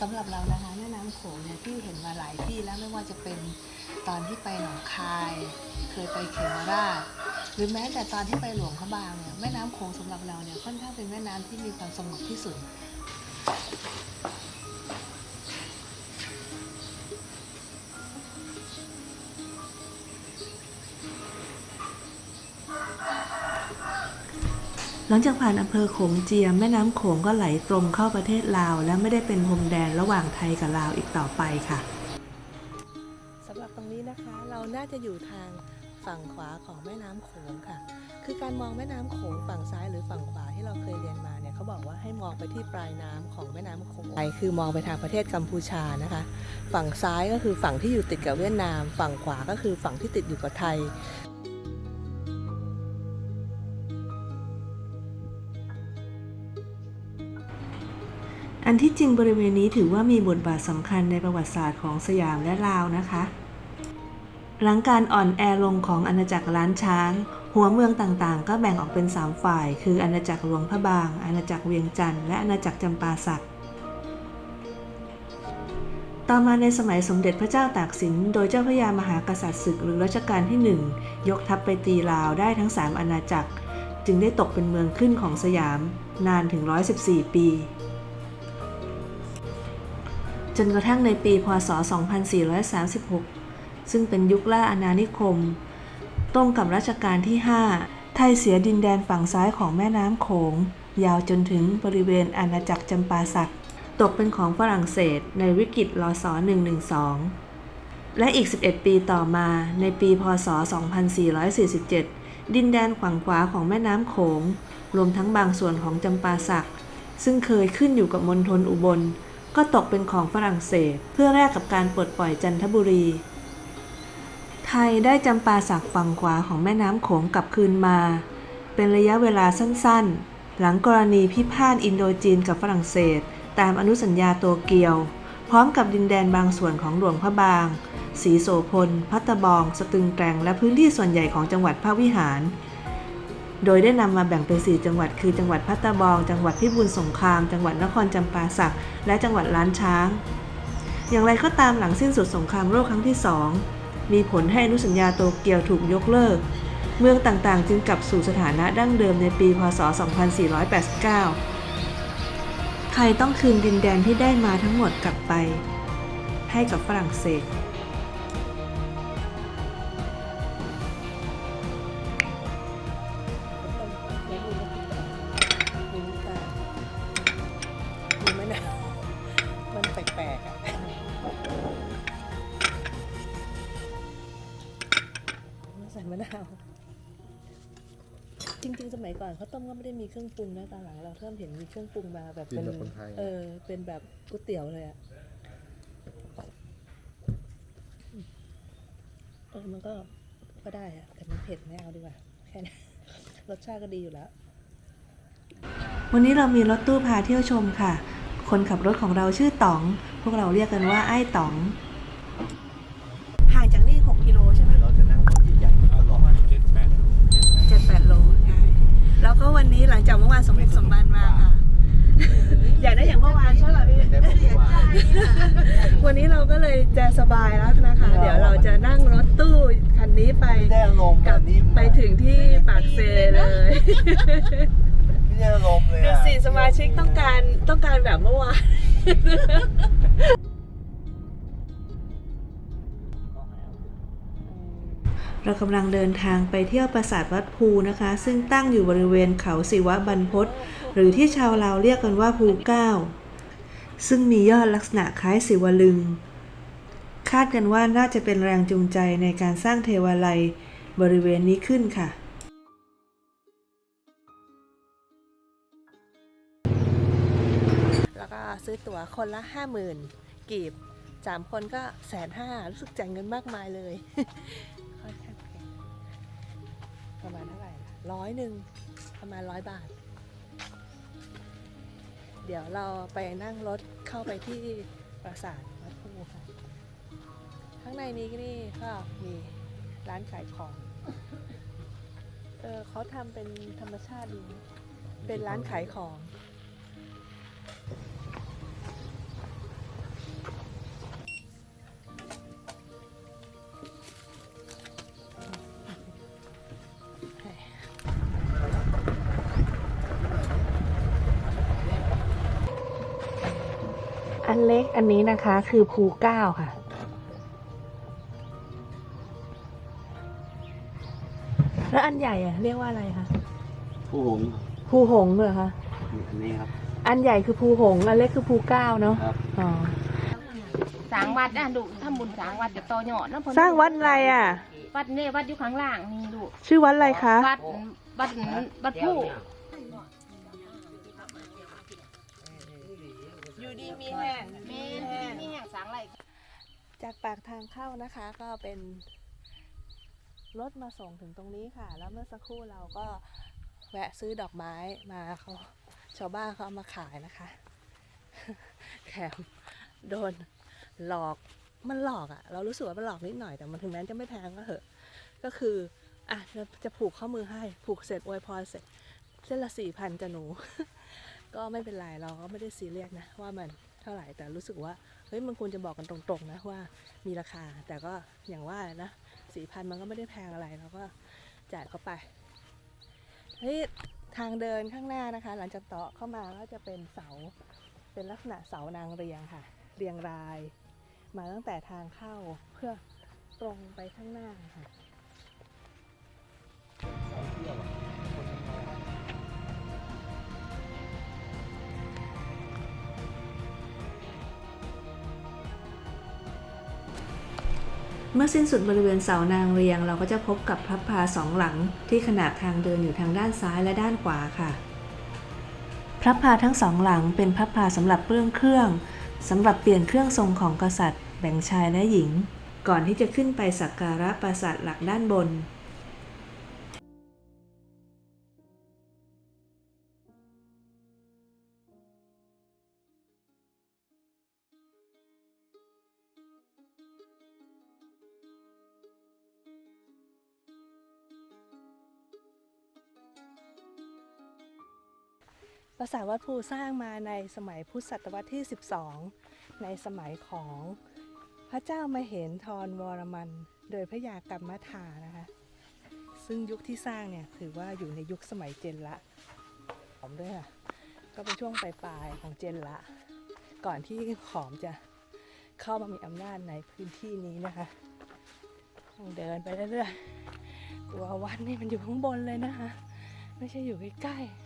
สำหรับเรานะคะแม่น้ำโขงเนี่ยที่เห็นมาหลายที่แล้วไม่ว่าจะเป็นตอนที่ไปหนองคาย เคยไปเขมราช หรือแม้แต่ตอนที่ไปหลวงพระบางเนี่ยแม่น้ำโขงสำหรับเราเนี่ยค่อนข้างเป็นแม่น้ำที่มีความสงบที่สุด หลังจากผ่านอำเภอโขงเจียมแม่น้ำโขงก็ไหลตรงเข้าประเทศลาว และไม่ได้เป็นพรมแดนระหว่างไทยกับลาวอีกต่อไปค่ะสำหรับตรงนี้นะคะเราน่าจะอยู่ทางฝั่งขวาของแม่น้ำโขงค่ะ คือการมองแม่น้ำโขงฝั่งซ้ายหรือฝั่งขวาที่เราเคยเรียนมาเนี่ยเขาบอกว่าให้มองไปที่ปลายน้ำของแม่น้ำโขงไปคือมองไปทางประเทศกัมพูชานะคะ ฝั่งซ้ายก็คือฝั่งที่อยู่ติดกับเวียดนาม ฝั่งขวาก็คือฝั่งที่ติดอยู่กับไทย อันที่จริงบริเวณนี้ถือว่ามีบทบาทสำคัญในประวัติศาสตร์ของสยามและลาวนะคะ หลังการอ่อนแอลงของอาณาจักรล้านช้าง หัวเมืองต่างๆ ก็แบ่งออกเป็น 3 ฝ่าย คืออาณาจักรหลวงพระบาง อาณาจักรเวียงจันทร์และอาณาจักรจำปาสักต่อมาในสมัยสมเด็จพระเจ้าตากสิน โดยเจ้าพระยามหากษัตริย์ศึกหรือรัชกาลที่ 1 ยกทัพไปตีลาวได้ทั้ง 3 อาณาจักร จึงได้ตกเป็นเมืองขึ้นของสยาม นานถึง 114 ปี จนกระทั่งในปีพศ 2436 ซึ่งเป็นยุคล่าอาณานิคม ตรงกับรัชกาลที่ 5 ไทยเสียดินแดนฝั่งซ้ายของแม่น้ำโขง ยาวจนถึงบริเวณอาณาจักรจำปาสัก ตกเป็นของฝรั่งเศสในวิกฤตรศ112 และอีก 11 ปีต่อมาในปีพศ 2447 ดินแดนฝั่งขวาของแม่น้ำโขง รวมทั้งบางส่วนของจำปาสัก ซึ่งเคยขึ้นอยู่กับมณฑลอุบล ก็ตกเป็นของฝรั่งเศสเพื่อแลกกับการปลดปล่อยจันทบุรี ไทยได้จำปาสักฝั่งขวาของแม่น้ำโขงกลับคืนมา เป็นระยะเวลาสั้นๆ หลังกรณีพิพาทอินโดจีนกับฝรั่งเศส ตามอนุสัญญาโตเกียว พร้อมกับดินแดนบางส่วนของหลวงพระบางศรีโสพล พัตตบอง สตึงแกรงและพื้นที่ส่วนใหญ่ของจังหวัดพระวิหาร โดยได้นำมาแบ่งเป็น 4 จังหวัด คือจังหวัดพัตตบอง จังหวัดพิบูลสงคราม จังหวัดนครจำปาสัก และจังหวัดล้านช้าง อย่างไรก็ตามหลังสิ้นสุดสงครามโลกครั้งที่สองมีผลให้อนุสัญญาโตเกียวถูกยกเลิก เมืองต่างๆ จึงกลับสู่สถานะดั้งเดิมในปี พศ 2489 ไทยต้องคืนดินแดนที่ได้มาทั้งหมดกลับไป ให้กับฝรั่งเศส ก่อนเขาวต้มก็ไม่ได้มีเครื่องปรุงนะตอนหลังเราเริ่มเห็นมีเครื่องปรุงมาแบบกินเป็นแบบคนไทย เออเป็นแบบก๋วยเตี๋ยวเลยอะเออมันก็ก็ได้อะแต่มันเผ็ดไม่เอาดีกว่าแค่นี้รสชาติก็ดีอยู่แล้ว วันนี้เรามีรถตู้พาเที่ยวชมค่ะ คนขับรถของเราชื่อต๋อง พวกเราเรียกกันว่าไอ้ต๋อง ห่างจากนี่ 6 กิโลใช่ไหม เราจะนั่งรถใหญ่ๆตลอด เจ็ดแปดโลใช่แล้วก็วันนี้หลังจากเมื่อวานสมบุกสมบันมาค่ะ อยากได้อย่างเมื่อวานใช่ไหมพี่ ได้บอกว่า วันนี้เรา ก็เลยจะสบายแล้วนะคะ เดี๋ยวเราจะนั่งรถตู้คันนี้ไปไม่ได้อารมณ์กลับนิ่มไปถึงที่ปากเซเลยไม่ได้อารมณ์เลยดูอะสิสมาชิกต้องการต้องการแบบเมื่อวานเรากำลังเดินทางไปเที่ยวปราสาทวัดภูนะคะ ซึ่งตั้งอยู่บริเวณเขาศิวะบรรพตหรือที่ชาวลาวเรียกกันว่าภูเก้า ซึ่งมียอดลักษณะคล้ายศิวลึง คาดกันว่าน่าจะเป็นแรงจูงใจในการสร้างเทวาลัยบริเวณนี้ขึ้นค่ะ แล้วก็ซื้อตั๋วคนละห้าหมื่นกีบสามคนก็แสนห้ารู้สึกจ่ายเงินมากมายเลยค่อนข้างแพงประมาณเท่าไหร่ร้อยหนึ่งประมาณร้อยบาท เดี๋ยวเราไปนั่งรถเข้าไปที่ปราสาท ข้างในนี้ก็นี่ค่ะมีร้านขายของ เออเขาทำเป็นธรรมชาติดี เป็นร้านขายของ อันเล็กอันนี้นะคะคือภูเก้าค่ะ อันใหญ่อะเรียกว่าอะไรคะผู้หงภูหงส์เหรอคะอันนี้ครับ อันใหญ่คือภูหงส์อันเล็กคือภูเก้าเนาะครับ อ๋อสร้างวัดนะลูกทำบุญสร้างวัดจะต่อยอดนะเพิ่นสร้างวัดอะไรอะ วัดนี่วัดอยู่ข้างล่างนี่ลูกชื่อวัดอะไรคะ วัดวัดวัดผู้ อยู่ดีมีแห้งแม่นี่แห่งสร้างไร จากปากทางเข้านะคะก็เป็น รถมาส่งถึงตรงนี้ค่ะ แล้วเมื่อสักครู่เราก็แวะซื้อดอกไม้มาเขาชาวบ้านเขาเอามาขายนะคะแถมโดนหลอกมันหลอกอะ่ะ เรารู้สึกว่ามันหลอกนิดหน่อยแต่มันถึงแม้จะไม่แพงก็เหอะ ก็คืออะจะจะผูกข้อมือให้ผูกเสร็จอวยพรเสร็จเส้นละสี่พันจะหนู ก็ไม่เป็นไรเราก็ไม่ได้ซีเรียสนะว่ามันเท่าไหร่แต่รู้สึกว่าเฮ้ยมันควรจะบอกกันตรงๆนะว่ามีราคาแต่ก็อย่างว่านะ สี่พันมันก็ไม่ได้แพงอะไรเราก็จ่ายเข้าไปนี่ทางเดินข้างหน้านะคะ หลังจากเตาะเข้ามาก็จะเป็นเสาเป็นลักษณะเสานางเรียงค่ะ เรียงราย มาตั้งแต่ทางเข้าเพื่อตรงไปข้างหน้าค่ะ เมื่อสิ้นสุดบริเวณเสานางเรียง เราก็จะพบกับพระพาสองหลังที่ขนาบทางเดินอยู่ทางด้านซ้ายและด้านขวาค่ะ พระพาทั้งสองหลังเป็นพระพาสำหรับเปลื้องเครื่องสำหรับเปลี่ยนเครื่องทรงของกษัตริย์ แบ่งชายและหญิง ก่อนที่จะขึ้นไปสักการะปราสาทหลักด้านบน ปราสาทวัดภูสร้างมาในสมัยพุทธศตวรรษที่ 12 ในสมัยของพระเจ้ามเหนทรวรมัน โดยพระยากรรมธานะคะ ซึ่งยุคที่สร้างเนี่ยถือว่าอยู่ในยุคสมัยเจนละขอมด้วยค่ะก็เป็นช่วงปลายๆของเจนละ ก่อนที่ขอมจะเข้ามามีอำนาจในพื้นที่นี้นะคะต้องเดินไปเรื่อยๆตัววัดนี่มันอยู่ข้างบนเลยนะคะ ไม่ใช่อยู่ใกล้ๆ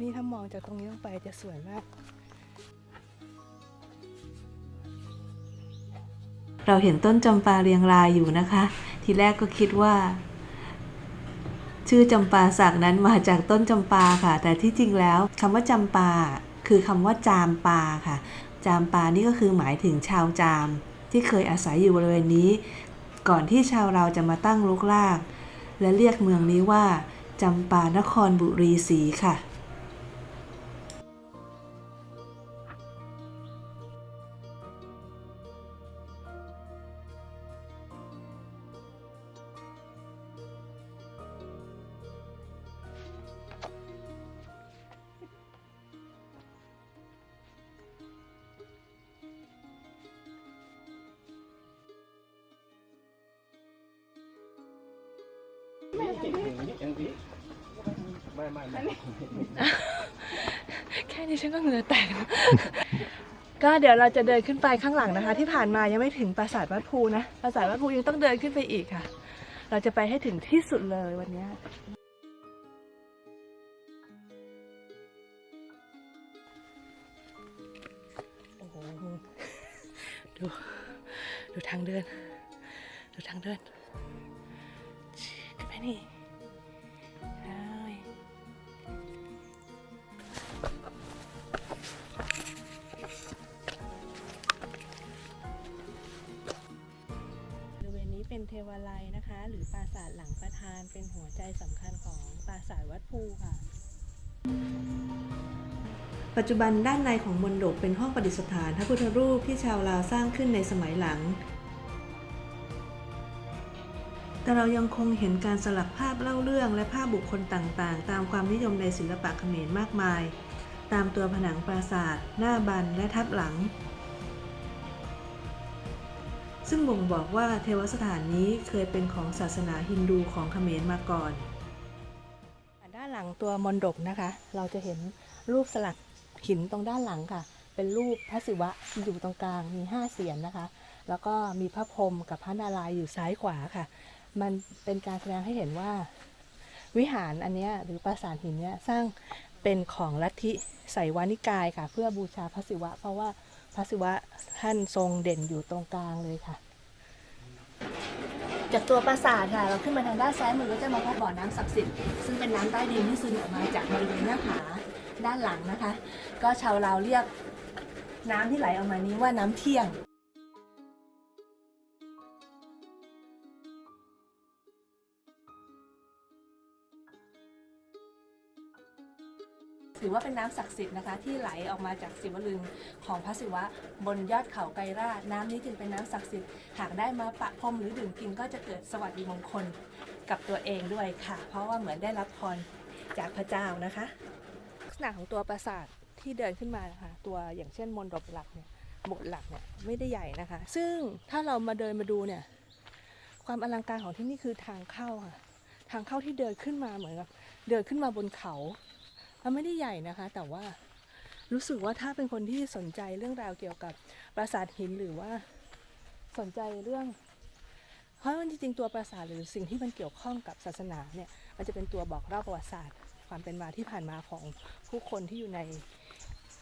นี่ถ้ามองจากตรงนี้ลงไปจะสวยมาก เราเห็นต้นจำปาเรียงรายอยู่นะคะ ทีแรกก็คิดว่า ชื่อจำปาสักนั้นมาจากต้นจำปาค่ะ แต่ที่จริงแล้วคำว่าจำปา คือคำว่าจามปาค่ะ จามปานี่ก็คือหมายถึงชาวจาม ที่เคยอาศัยอยู่บริเวณนี้ ก่อนที่ชาวเราจะมาตั้งลุกลาก และเรียกเมืองนี้ว่าจำปานครบุรีศรีค่ะ แค่นี้ฉันก็เหงื่อแตกแล้วก็เดี๋ยวเราจะเดินขึ้นไปข้างหลังนะคะ ที่ผ่านมายังไม่ถึงปราสาทวัดภูนะปราสาทวัดภูยังต้องเดินขึ้นไปอีกค่ะ เราจะไปให้ถึงที่สุดเลยวันนี้โอ้โหดูดูทางเดิน ดูทางเดินชิขึ้นไปนี่ วาลัยนะคะ หรือปราสาทหลังประธานเป็นหัวใจสำคัญของปราสาทวัดภูค่ะ ปัจจุบันด้านในของมณฑปเป็นห้องประดิษฐานพระพุทธรูปที่ชาวลาวสร้างขึ้นในสมัยหลัง แต่เรายังคงเห็นการสลักภาพเล่าเรื่องและภาพบุคคลต่างๆ ตามความนิยมในศิลปะเขมรมากมาย ตามตัวผนังปราสาท หน้าบันและทับหลัง ซึ่งบ่งบอกว่าเทวสถานนี้เคยเป็นของศาสนาฮินดูของเขมรมาก่อน ด้านหลังตัวมนดบนะคะ เราจะเห็นรูปสลักหินตรงด้านหลังค่ะ เป็นรูปพระศิวะอยู่ตรงกลางมีห้าเสียนนะคะ แล้วก็มีพระพรหมกับพระนารายณ์อยู่ซ้ายขวาค่ะ มันเป็นการแสดงให้เห็นว่า วิหารอันเนี้ยหรือปราสาทหินเนี้ยสร้างเป็นของลัทธิไสยวานิกายค่ะ เพื่อบูชาพระศิวะ เพราะว่า พระศิวะท่านทรงเด่นอยู่ตรงกลางเลยค่ะ จากตัวปราสาทค่ะ เราขึ้นมาทางด้านซ้ายมือก็จะมาพบบ่อน้ำศักดิ์สิทธิ์ซึ่งเป็นน้ำใต้ดินที่ซึมออกมาจากบริเวณหน้าผาด้านหลังนะคะ ก็ชาวเราเรียกน้ำที่ไหลออกมานี้ว่าน้ำเที่ยง ถือว่าเป็นน้ำศักดิ์สิทธิ์นะคะที่ไหลออกมาจากศิวลึงของพระศิวะบนยอดเขาไกรราชน้ำนี้จึงเป็นน้ำศักดิ์สิทธิ์หากได้มาปะพรมหรือดื่มกินก็จะเกิดสวัสดิมงคลกับตัวเองด้วยค่ะ เพราะว่าเหมือนได้รับพรจากพระเจ้านะคะลักษณะของตัวปราสาทที่เดินขึ้นมานะคะตัวอย่างเช่นมนดบหลักเนี่ยบสถ์หลักเนี่ยไม่ได้ใหญ่นะคะ ซึ่งถ้าเรามาเดินมาดูเนี่ยความอลังการของที่นี่คือทางเข้าค่ะ ทางเข้าที่เดินขึ้นมาเหมือนกับเดินขึ้นมาบนเขา มันไม่ได้ใหญ่นะคะ แต่ว่ารู้สึกว่าถ้าเป็นคนที่สนใจเรื่องราวเกี่ยวกับปราสาทหินหรือว่าสนใจเรื่อง เพราะมันจริงๆตัวปราสาทหรือสิ่งที่มันเกี่ยวข้องกับศาสนาเนี่ยมันจะเป็นตัวบอกเล่าประวัติศาสตร์ ความเป็นมาที่ผ่านมาของผู้คนที่อยู่ใน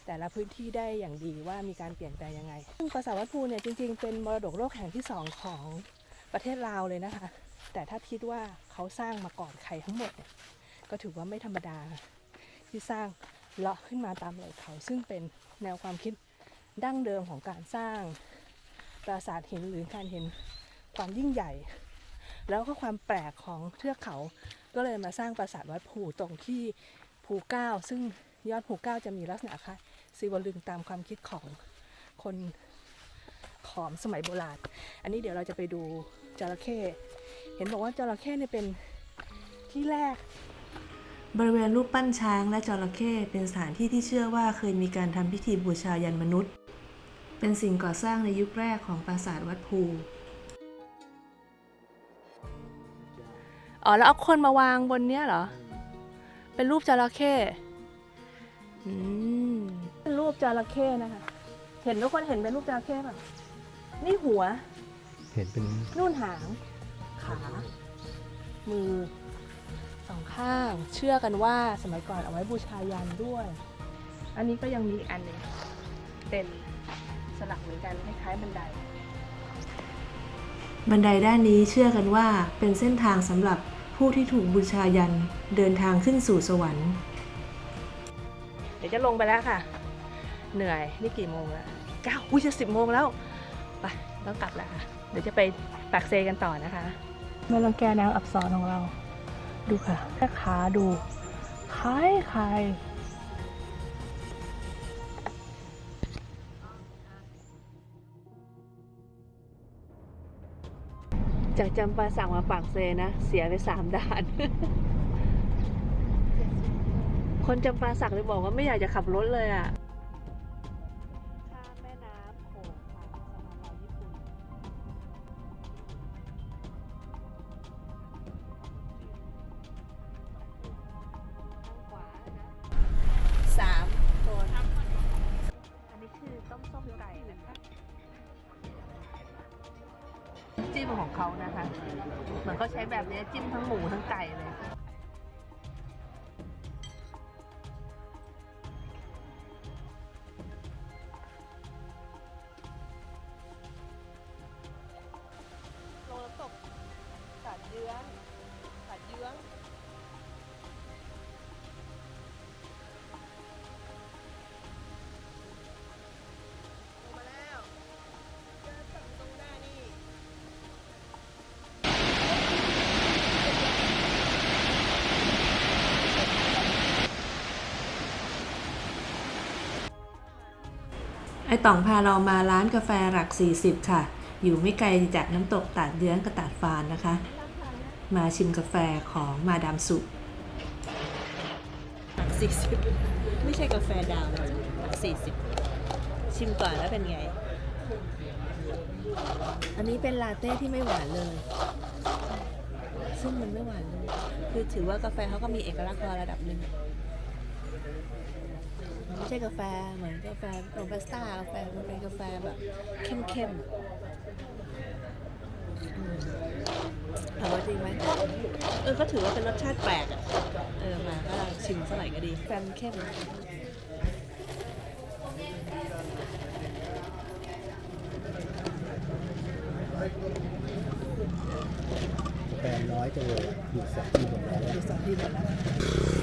แต่ละพื้นที่ได้อย่างดีว่ามีการเปลี่ยนแปลงยังไงซึ่งปราสาทวัดภูเนี่ยจริงๆ เป็นมรดกโลกแห่งที่สองของประเทศลาวเลยนะคะ แต่ถ้าคิดว่าเขาสร้างมาก่อนใครทั้งหมดเนี่ยก็ถือว่าไม่ธรรมดา ที่สร้างเลาะขึ้นมาตามไหล่เขา ซึ่งเป็นแนวความคิดดั้งเดิมของการสร้างปราสาทหินหรือการเห็นความยิ่งใหญ่ แล้วก็ความแปลกของเทือกเขา ก็เลยมาสร้างปราสาทวัดภูตรงที่ภูเก้า ซึ่งยอดภูเก้าจะมีลักษณะคล้ายศิวลึงตามความคิดของคนขอมสมัยโบราณ อันนี้เดี๋ยวเราจะไปดูจระเข้ เห็นบอกว่าจระเข้เนี่ยเป็นที่แรก บริเวณรูปปั้นช้างและจระเข้เป็นสถานที่ที่เชื่อว่าเคยมีการทำพิธีบูชายันมนุษย์ เป็นสิ่งก่อสร้างในยุคแรกของปราสาทวัดภูอ๋อแล้วเอาคนมาวางบนเนี้ยเหรอ เป็นรูปจระเข้อืมเป็นรูปจระเข้นะคะ เห็นทุกคนเห็นเป็นรูปจระเข้ป่ะ นี่หัว เห็นเป็นนู่นหาง ขา มือ สองข้าง เชื่อกันว่าสมัยก่อนเอาไว้บูชายันด้วย อันนี้ก็ยังมีอีกอันหนึงเป็นสลักเหมือนกันคล้ายๆบันได บันไดด้านนี้เชื่อกันว่าเป็นเส้นทางสำหรับผู้ที่ถูกบูชายันเดินทางขึ้นสู่สวรรค์ เดี๋ยวจะลงไปแล้วค่ะ เหนื่อยนี่กี่โมงแล้วเก้าอุ้ยจะสิบโมงแล้วไปต้องกลับแล้วค่ะ เดี๋ยวจะไปปากเซกันต่อนะคะไม่ลองแกแนวอับสรของเรา ดูค่ะแค่ขาดูคล้ายใครจากจำปาสั่งมาปากเซนะ เสียไปสามด่าน คนจำปาสักเลยบอกว่าไม่อยากจะขับรถเลยอะ เขานะคะ เหมือนเขาใช้แบบนี้จิ้มทั้งหมูทั้งไก่เลย อต่องพาเรามาร้านกาแฟหลัก 40 ค่ะ อยู่ไม่ไกลจากน้ำตกตาดเดือนกับตาดฟานนะคะ มาชิมกาแฟของมาดามสุหลัก 40 ไม่ใช่กาแฟดาวนะหลัก 40 ชิมก่อนแล้วเป็นไง อันนี้เป็นลาเต้ที่ไม่หวานเลย ซึ่งมันไม่หวานเลย คือถือว่ากาแฟเขาก็มีเอกลักษณ์พอระดับหนึ่ง ไม่ใช่กาแฟเหมือนกาแฟโรบัสต้ากาแฟมันเป็นกาแฟแบบเข้มๆอืมถามว่าจริงไหมเออก็ถือว่าเป็นรสชาติแปลกอะเออมาก็ลองชิมสักหน่อยก็ดีแฟมนเข้มแฟนน้อยจังเลยอยู่สองที่หมดแล้วอยู่สองที่หมดแล้ว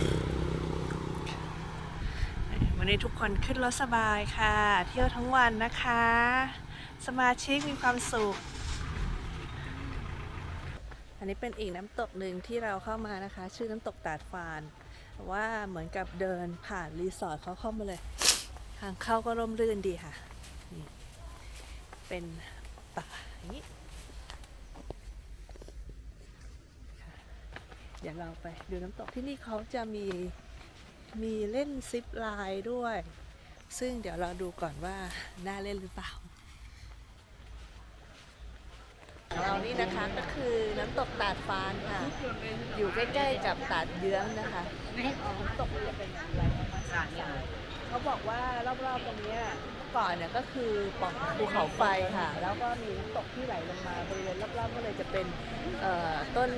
วันนี้ทุกคนขึ้นรถสบายค่ะ เที่ยวทั้งวันนะคะ สมาชิกมีความสุข อันนี้เป็นอีกน้ำตกหนึ่งที่เราเข้ามานะคะ ชื่อน้ำตกตาดฟานว่าเหมือนกับเดินผ่านรีสอร์ทเขาเข้ามาเลย ทางเข้าก็ร่มรื่นดีค่ะ เป็นป่าอย่างนี้เดี๋ยวเราไปดูน้ำตกที่นี่เขาจะมี มีเล่นซิปไลน์ด้วย ซึ่งเดี๋ยวเราดูก่อนว่า น่าเล่นหรือเปล่าเรานี่นะคะก็คือน้ำตกตาดฟานค่ะ อยู่ใกล้ๆกับตาดเยื้องนะคะน้ำตกจะเป็นอย่างไรประมาณสามสายเขาบอกว่ารอบๆตรงนี้ก่อนเนี่ยก็คือป่องภูเขาไฟค่ะ แล้วก็มีน้ำตกที่ไหลลงมาบริเวณรอบๆก็เลยจะเป็นต้น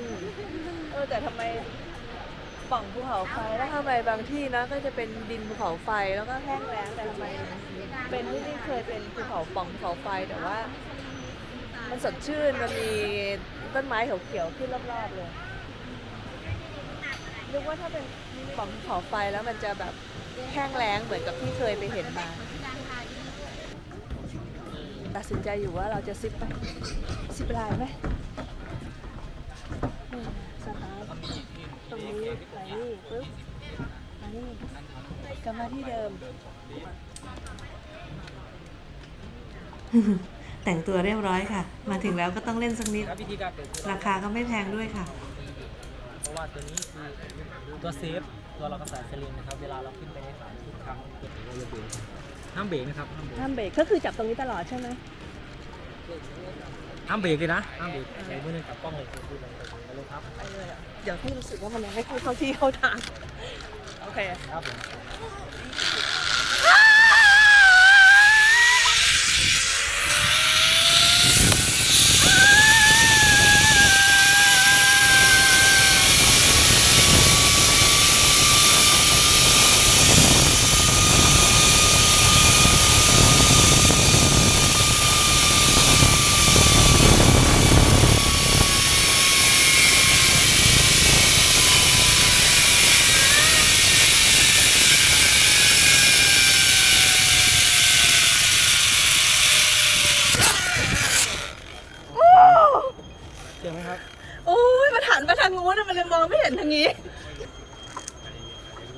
เออแต่ทำไม ป่องภูเขาไฟแล้วทำไมบางที่นะก็จะเป็นดินภูเขาไฟแล้วก็แห้งแล้งแต่ทำไมเป็นที่นี่เคยเป็นภูเขาป่องภูเขาไฟแต่ว่า มันสดชื่นมันมีต้นไม้เขียวๆขึ้นรอบๆเลยนึกว่าถ้าเป็นป่องภูเขาไฟแล้วมันจะแบบแห้งแล้งเหมือนกับที่เคยไปเห็นมาตัดสินใจอยู่ว่าเราจะซิปไปซิปลายไหม นี่สตาร์ท ตรงนี้ไปนี่ปึ๊บมานี่กลับมาที่เดิม แต่งตัวเรียบร้อยค่ะ มาถึงแล้วก็ต้องเล่นสักนิด ครับวิธีการเกิดคือราคาก็ไม่แพงด้วยค่ะ เพราะว่าตัวนี้คือตัวเซฟ ตัวเรากระสายสลิงนะครับ เวลาเราขึ้นไปในฐานทุกครั้งเราจะเบรกห้ามเบรกนะครับห้ามเบรกห้ามเบรกก็คือจับตรงนี้ตลอดใช่ไหม ห้ามเบรกเลยนะห้ามเบรกใช้มือหนึงจับกล้องเลยคือคือลงไปเลยครับไปเลยอะเดี๋ยวให้รู้สึกว่ามันยังไม่ค่อยเข้าที่เข้าทาง โอเค ครับผม เจอไหมครับ โอ้ยมาหันไปทางงูนนะมันเลยมองไม่เห็นทางนี้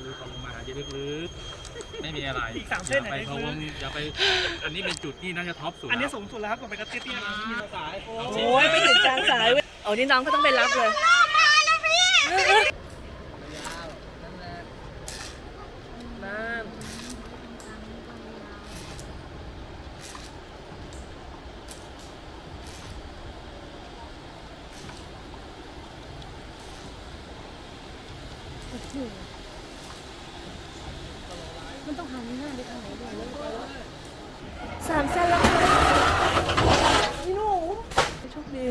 ลึกลงมาอย่าลึกลึกไม่มีอะไร อีกสามเส้น อย่าไป ไหน พะวงอย่าไป อันนี้เป็น จุดที่น่าจะท็อปสุดอันนี้แล้วสูงสุดแล้วครับต่อไปก็เตี้ยๆนะมีสายโอ้ยไปถึงกลางสายเว้ยโอ้นี่น้องก็ต้องไปรับเลยมันต้องหันหน้าไปทางไหนด้วยเลย สามเส้นแล้วค่ะนี่หนูโชคดี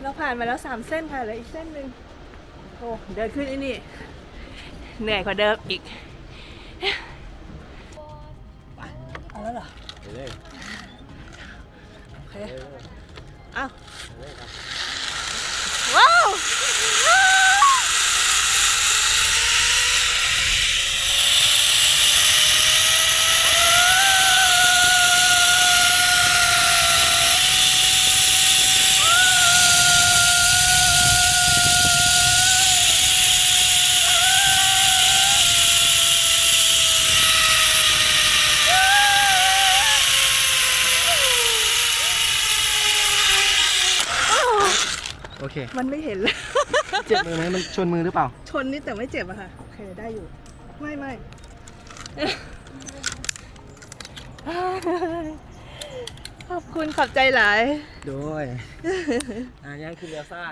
เราผ่านมาแล้วสามเส้นค่ะเหลืออีกเส้นหนึ่งโอ้เดินขึ้นไอ้นี่ เหนื่อยกว่าเดิมอีกเอาแล้วเหรอไปเลยโอเคอ้าว โอ เค มันไม่เห็นเลยเจ็บมือไหมมันชนมือหรือเปล่า ชนนิดแต่ไม่เจ็บอะค่ะ โอเคได้อยู่ ไม่ไม่โขอบคุณขอบใจหลาย โดยอ่ายังคือเรือซ่า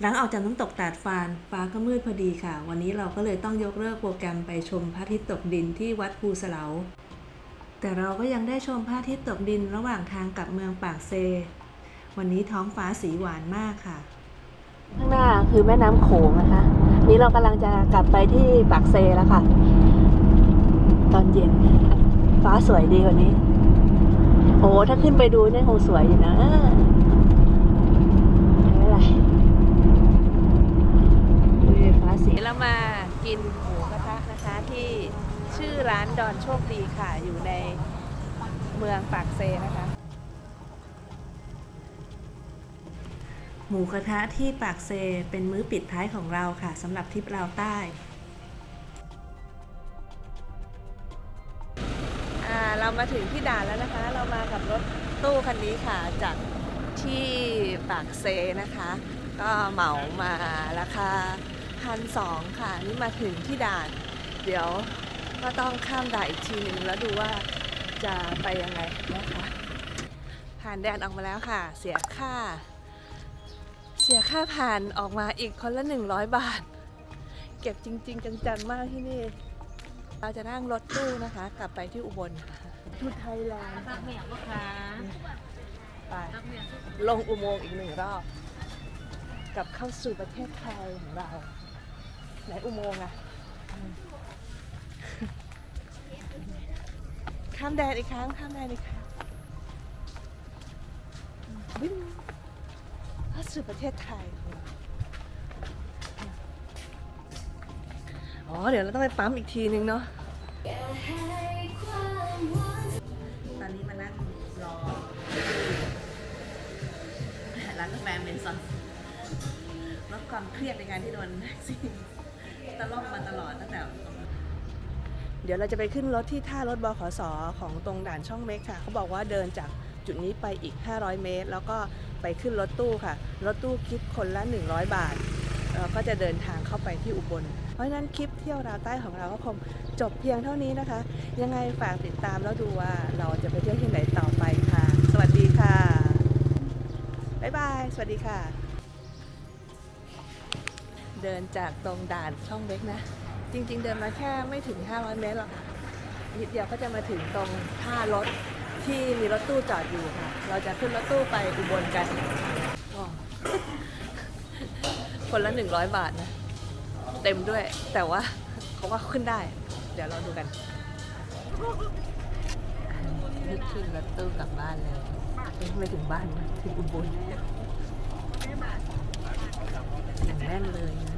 หลังออกจากน้ำตกตาดฟานฟ้าก็มืดพอดีค่ะ วันนี้เราก็เลยต้องยกเลิกโปรแกรมไปชมพระอาทิตย์ตกดินที่วัดภูสะเหลา แต่เราก็ยังได้ชมพระอาทิตย์ตกดินระหว่างทางกลับเมืองปากเซ วันนี้ท้องฟ้าสีหวานมากค่ะ ข้างหน้าคือแม่น้ำโขงนะคะ นี้เรากำลังจะกลับไปที่ปากเซแล้วค่ะ ตอนเย็น ฟ้าสวยดีกว่านี้ โอ้ถ้าขึ้นไปดูเนี่ยคงสวยอยู่นะไม่เป็นไรดูฟ้าสีแล้วมากิน ร้านดอนโชคดีค่ะ อยู่ในเมืองปากเซนะคะ หมูกระทะที่ปากเซเป็นมื้อปิดท้ายของเราค่ะสำหรับทริปลาวใต้อ่าเรามาถึงที่ด่านแล้วนะคะ เรามากับรถตู้คันนี้ค่ะจากที่ปากเซนะคะ ก็เหมามาราคาพันสองค่ะ นี่มาถึงที่ด่าน เดี๋ยว ก็ต้องข้ามด่านอีกทีหนึ่งแล้วดูว่าจะไปยังไงนะคะ ผ่านแดนออกมาแล้วค่ะ เสียค่า เสียค่าผ่านออกมาอีกคนละ 100 บาท เก็บจริง ๆ จังๆ มากที่นี่ เราจะนั่งรถตู้นะคะ กลับไปที่อุบลค่ะทูไทยแลนด์ตักเมียลูกค้าไปตักเมียลงอุโมงค์อีกหนึ่งรอบกลับเข้าสู่ประเทศไทยของเราไหนอุโมงค์อะอืม ข้ามแดนอีกครั้ง ข้ามแดนอีกครั้งวิ่งเข้าสู่ประเทศไทย อ๋อ เดี๋ยวเราต้องไปปั๊มอีกทีนึงเนาะ ตอนนี้มานั่งรอร้านกาแฟเมนซอนลดความเครียดในการที่โดนแท็กซี่ตะล่อมมาตลอดตั้งแต่ เดี๋ยวเราจะไปขึ้นรถที่ท่ารถบขสของตรงด่านช่องเม็กค่ะ เขาบอกว่าเดินจากจุดนี้ไปอีก 500 เมตร แล้วก็ไปขึ้นรถตู้ค่ะ รถตู้คิดคนละ 100 บาทเราก็จะเดินทางเข้าไปที่อุบล เพราะฉะนั้นคลิปเที่ยวราวใต้ของเราก็คงจบเพียงเท่านี้นะคะ ยังไงฝากติดตามแล้วดูว่าเราจะไปเที่ยวที่ไหนต่อไปค่ะ สวัสดีค่ะ บ๊ายบาย สวัสดีค่ะ เดินจากตรงด่านช่องเล็กนะ จริง ๆ เดินมาแค่ไม่ถึง 500 เมตรหรอกค่ะนิดเดียวก็จะมาถึงตรงท่ารถที่มีรถตู้จอดอยู่ค่ะ เราจะขึ้นรถตู้ไปอุบลกันคนละ 100 บาทนะ เต็มด้วย แต่ว่าเขาว่าขึ้นได้ เดี๋ยวเราดูกันนึกขึ้นรถตู้กลับบ้านเลยไม่ถึงบ้านนะถึงอุบลอย่างแน่นเลยนะ